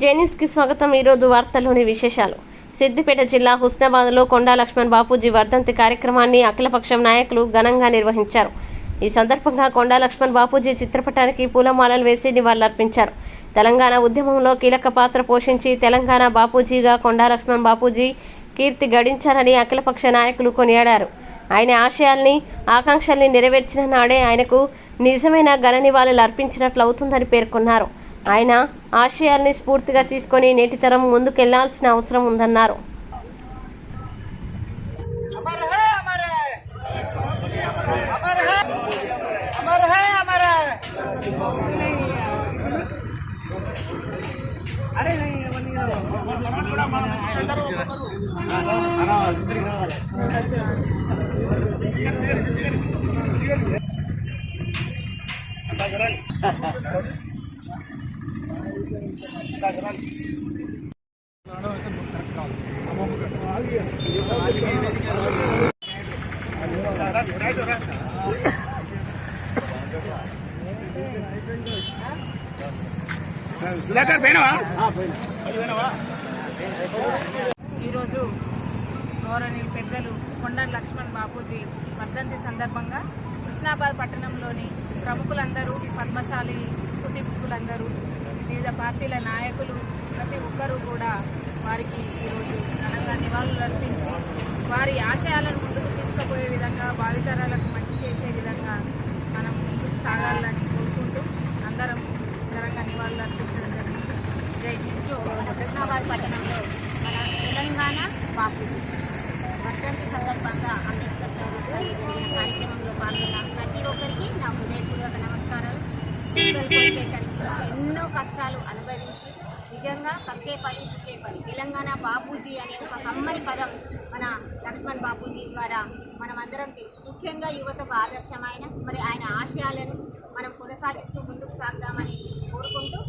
జేనిస్కి స్వాగతం ఈరోజు వార్తల్లోని విశేషాలు. సిద్దిపేట జిల్లా హుస్నాబాద్లో కొండా లక్ష్మణ్ బాపూజీ వర్ధంతి కార్యక్రమాన్ని అఖిలపక్షం నాయకులు ఘనంగా నిర్వహించారు. ఈ సందర్భంగా కొండా లక్ష్మణ్ బాపూజీ చిత్రపటానికి పూలమాలలు వేసి నివాళులర్పించారు. తెలంగాణ ఉద్యమంలో కీలక పాత్ర పోషించి తెలంగాణ బాపూజీగా కొండా లక్ష్మణ్ బాపూజీ కీర్తి గడించారని అఖిలపక్ష నాయకులు కొనియాడారు. ఆయన ఆశయాల్ని ఆకాంక్షల్ని నెరవేర్చిన నాడే ఆయనకు నిజమైన ఘన నివాళులు అర్పించినట్లు అవుతుందని పేర్కొన్నారు. ఆయన ఆశయాల్ని స్ఫూర్తిగా తీసుకొని నేటి తరం ముందుకెళ్ళాల్సిన అవసరం ఉందన్నారు. సుధాకర్ పోయినవా ఈరోజు గౌరవనీయ పెద్దలు కొండ లక్ష్మణ్ బాపూజీ వర్ధంతి సందర్భంగా కృష్ణాబాద్ పట్టణంలోని ప్రముఖులందరూ పద్మశాలి కుటుంబీకులందరూ వివిధ పార్టీల నాయకులు ప్రతి ఒక్కరూ కూడా వారికి ఈరోజు ఘనంగా నివాళులు అర్పించి వారి ఆశయాలను ముందుకు తీసుకుపోయే విధంగా భావితరాలకు మంచి చేసే విధంగా మనం ముందుకు సాగాలని కోరుకుంటూ అందరం ఘనంగా నివాళులు అర్పించడం జరిగింది. జై హిందూ. పట్టణంలో మన తెలంగాణ బాపూజీ వర్ధంతి సందర్భంగా అంబేద్కర్ కార్యక్రమంలో పాల్గొన్న ప్రతి ఒక్కరికి నా హృదయపూర్వక నమస్కారాలు. పెద్దలు ఎన్నో కష్టాలు అనుభవించి నిజంగా కష్టే పని సుఖే పని. తెలంగాణ బాపూజీ అనే ఒక కమ్మని పదం మన లక్ష్మణ్ బాపూజీ ద్వారా మనమందరం తెలుసు ముఖ్యంగా యువతకు ఆదర్శమైన మరి ఆయన ఆశయాలను మనం కొనసాగిస్తూ ముందుకు సాగుదామని కోరుకుంటూ